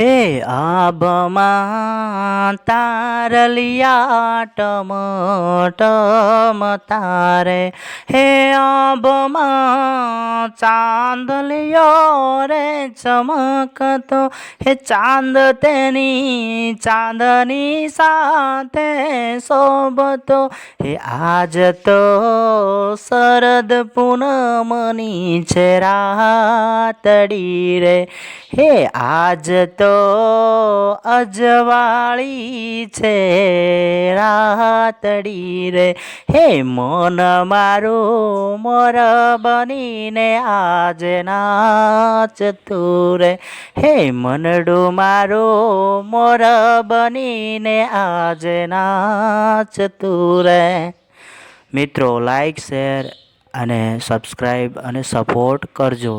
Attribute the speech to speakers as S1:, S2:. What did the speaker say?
S1: હે આભમાં તારલિયા ટમ ટમ તારે હે આભમાં ચાંદલિયો રે ચમકતો, હે ચાંદ તેની ચાંદની સાથે શોભતો, હે આજ તો શરદ પૂનમની છે રાતડી રે, હે આજ તો અજવાળી છે રાતડી રે, હે મન મારું મોર બનીને આજ નાચતું રે હે મનડું મારું, મોર બનીને આજ નાચતું રે મિત્રો like share and subscribe and support કરજો.